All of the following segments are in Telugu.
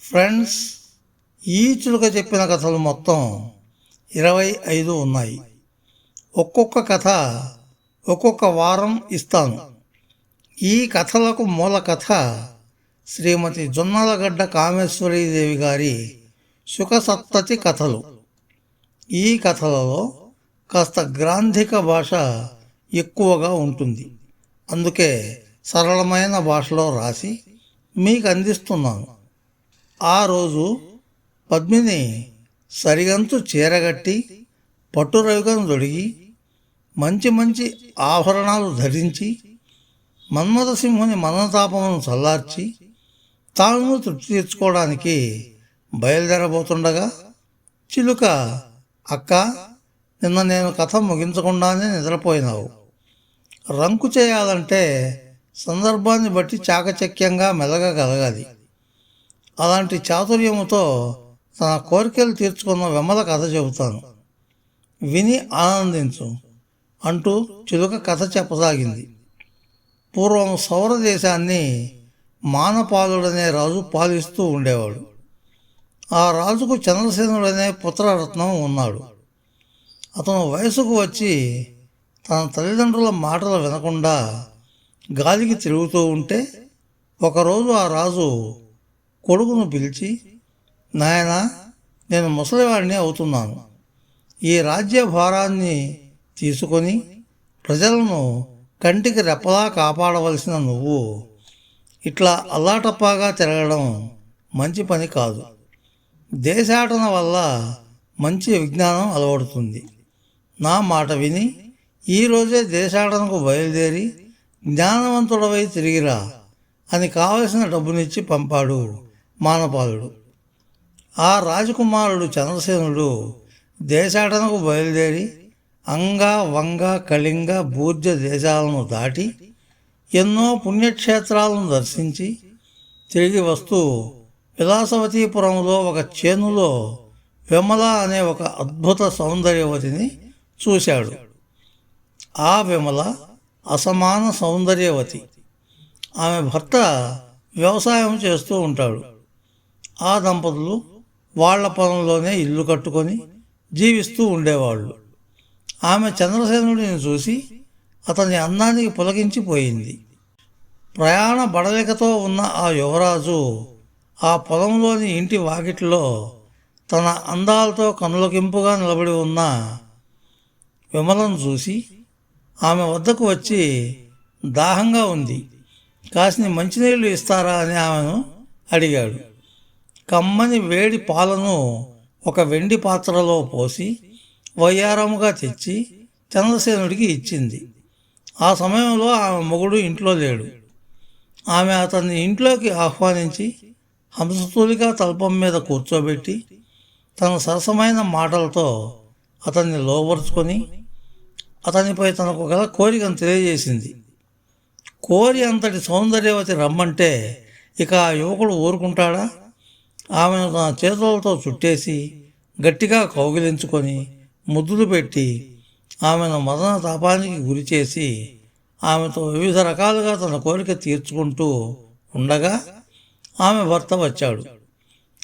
ఫ్రెండ్స్ ఈ చిలుక చెప్పిన కథలు మొత్తం ఇరవై ఐదు ఉన్నాయి. ఒక్కొక్క కథ ఒక్కొక్క వారం ఇస్తాను. ఈ కథలకు మూల కథ శ్రీమతి జొన్నలగడ్డ కామేశ్వరీదేవి గారి సుఖసప్తతి కథలు. ఈ కథలలో కాస్త గ్రాంధిక భాష ఎక్కువగా ఉంటుంది. అందుకే సరళమైన భాషలో రాసి మీకు అందిస్తున్నాను. ఆ రోజు పద్మిని సరిగంతు చీరగట్టి పట్టు దొడిగి తొడిగి మంచి మంచి ఆభరణాలు ధరించి మన్మథసింహుని మనతాపమును చల్లార్చి తాను తృప్తి తెచ్చుకోవడానికి బయలుదేరబోతుండగా చిలుక అక్క నిన్న నేను కథ ముగించకుండానే నిద్రపోయినావు. రంకు చేయాలంటే సందర్భాన్ని బట్టి చాకచక్యంగా మెలగగలగాలి అలాంటి చాతుర్యముతో తన కోరికలు తీర్చుకున్న వెమ్మల కథ చెబుతాను. విని ఆనందించు అంటూ చిలుక కథ చెప్పసాగింది. పూర్వం సౌర దేశాన్ని మానపాలుడనే రాజు పాలిస్తూ ఉండేవాడు. ఆ రాజుకు చంద్రసేనుడనే పుత్రరత్నం ఉన్నాడు. అతను వయసుకు వచ్చి తన తల్లిదండ్రుల మాటలు వినకుండా గాలికి తిరుగుతూ ఉంటే ఒకరోజు ఆ రాజు కొడుకును పిలిచి నాయన నేను ముసలివాడిని అవుతున్నాను. ఈ రాజ్య భారాన్ని తీసుకొని ప్రజలను కంటికి రెప్పలా కాపాడవలసిన నువ్వు ఇట్లా అల్లాటప్పాగా తిరగడం మంచి పని కాదు. దేశాటన వల్ల మంచి విజ్ఞానం అలవడుతుంది. నా మాట విని ఈరోజే దేశాటనకు బయలుదేరి జ్ఞానవంతుడవై తిరిగిరా. అని కావలసిన డబ్బునిచ్చి పంపాడు మానపాలుడు. ఆ రాజకుమారుడు చంద్రసేనుడు దేశాటనకు బయలుదేరి అంగ వంగ కళింగ బూర్జ దేశాలను దాటి ఎన్నో పుణ్యక్షేత్రాలను దర్శించి తిరిగి వస్తూ విలాసవతీపురంలో ఒక చేనులో విమల అనే ఒక అద్భుత సౌందర్యవతిని చూశాడు. ఆ విమల అసమాన సౌందర్యవతి. ఆమె భర్త వ్యవసాయం చేస్తూ ఉంటాడు. ఆ దంపతులు వాళ్ళ పొలంలోనే ఇల్లు కట్టుకొని జీవిస్తూ ఉండేవాళ్ళు. ఆమె చంద్రసేనుడిని చూసి అతని అందానికి పులకించిపోయింది. ప్రయాణ బడలికతో ఉన్న ఆ యువరాజు ఆ పొలంలోని ఇంటి వాకిట్లో తన అందాలతో కనులకింపుగా నిలబడి ఉన్న విమలను చూసి ఆమె వద్దకు వచ్చి దాహంగా ఉంది. కాసిన మంచినీళ్ళు ఇస్తారా అని ఆమెను అడిగాడు. కమ్మని వేడి పాలను ఒక వెండి పాత్రలో పోసి వయ్యారముగా తెచ్చి చంద్రసేనుడికి ఇచ్చింది. ఆ సమయంలో ఆమె మొగుడు ఇంట్లో లేడు. ఆమె అతన్ని ఇంట్లోకి ఆహ్వానించి హంసతూలిగా తల్పం మీద కూర్చోబెట్టి తన సరసమైన మాటలతో అతన్ని లోపరుచుకొని అతనిపై తనకు గల కోరికను తెలియజేసింది. కోరి అంతటి సౌందర్యవతి రమ్మంటే ఇక ఆ యువకుడు ఊరుకుంటాడా? ఆమెను తన చేతులతో చుట్టేసి గట్టిగా కౌగిలించుకొని ముద్దులు పెట్టి ఆమెను మదన తాపానికి గురి చేసి ఆమెతో వివిధ రకాలుగా తన కోరిక తీర్చుకుంటూ ఉండగా ఆమె భర్త వచ్చాడు.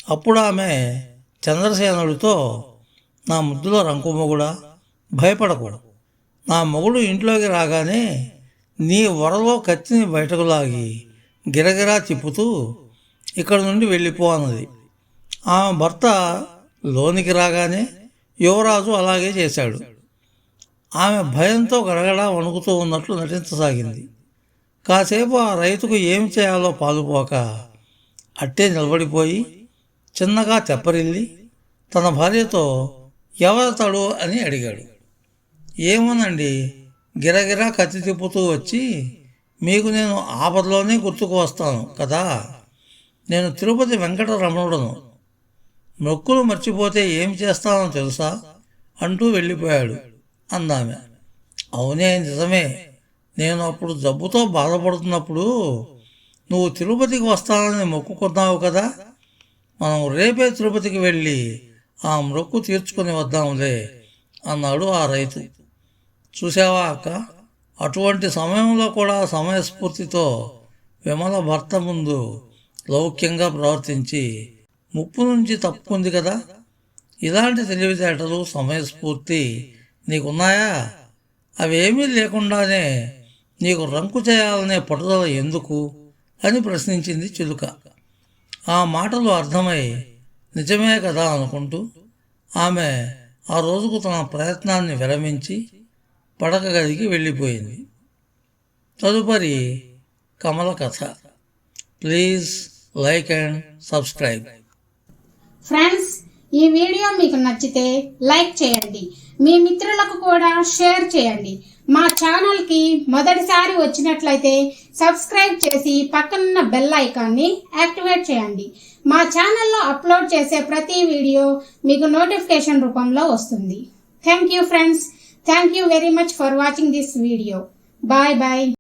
అప్పుడు ఆమె చంద్రసేనుడితో నా ముద్దులో రంకుమ్మ కూడా భయపడకూడదు. నా మొగుడు ఇంట్లోకి రాగానే నీ వరలో కత్తిని బయటకు లాగి గిరగిరా తిప్పుతూ ఇక్కడ నుండి వెళ్ళిపో అన్నది. ఆమె భర్త లోనికి రాగానే యువరాజు అలాగే చేశాడు. ఆమె భయంతో గడగడ వణుకుతూ ఉన్నట్లు నటించసాగింది. కాసేపు ఆ రైతుకు ఏమి చేయాలో పాలుపోక అట్టే నిలబడిపోయి చిన్నగా తెప్పరిల్లి తన భార్యతో ఎవరతడు అని అడిగాడు. ఏమోనండి గిరగిరా కత్తి తిప్పుతూ వచ్చి మీకు నేను ఆపదలోనే గుర్తుకు వస్తాను కదా? నేను తిరుపతి వెంకటరమణుడను. మొక్కులు మర్చిపోతే ఏం చేస్తానో తెలుసా? అంటూ వెళ్ళిపోయాడు అందామె. అవునే నిజమే. నేను అప్పుడు జబ్బుతో బాధపడుతున్నప్పుడు నువ్వు తిరుపతికి వస్తానని మొక్కుకున్నావు కదా? మనం రేపే తిరుపతికి వెళ్ళి ఆ మొక్కు తీర్చుకొని వద్దాంలే అన్నాడు ఆ రైతు. చూసావా అక్క? అటువంటి సమయంలో కూడా సమయస్ఫూర్తితో విమల భర్త ముందు లౌక్యంగా ప్రవర్తించి ముప్పు నుంచి తప్పుకుంది కదా? ఇలాంటి తెలివితేటలు సమయస్ఫూర్తి నీకున్నాయా? అవేమీ లేకుండానే నీకు రంకు చేయాలనే పట్టుదల ఎందుకు? అని ప్రశ్నించింది చిలుక. ఆ మాటలు అర్థమై నిజమే కదా అనుకుంటూ ఆమె ఆ రోజుకు తన ప్రయత్నాన్ని విరమించి పడక గదికి వెళ్ళిపోయింది. తదుపరి కమల కథ. Please like and subscribe. Friends ఈ వీడియో మీకు నచ్చితే లైక్ చేయండి. మీ మిత్రులకు కూడా షేర్ చేయండి. మా ఛానల్కి మొదటిసారి వచ్చినట్లయితే సబ్స్క్రైబ్ చేసి పక్కనున్న బెల్ ఐకాన్ని యాక్టివేట్ చేయండి. మా ఛానల్లో అప్లోడ్ చేసే ప్రతి వీడియో మీకు నోటిఫికేషన్ రూపంలో వస్తుంది. Thank you friends. Thank you very much for watching this video. Bye bye.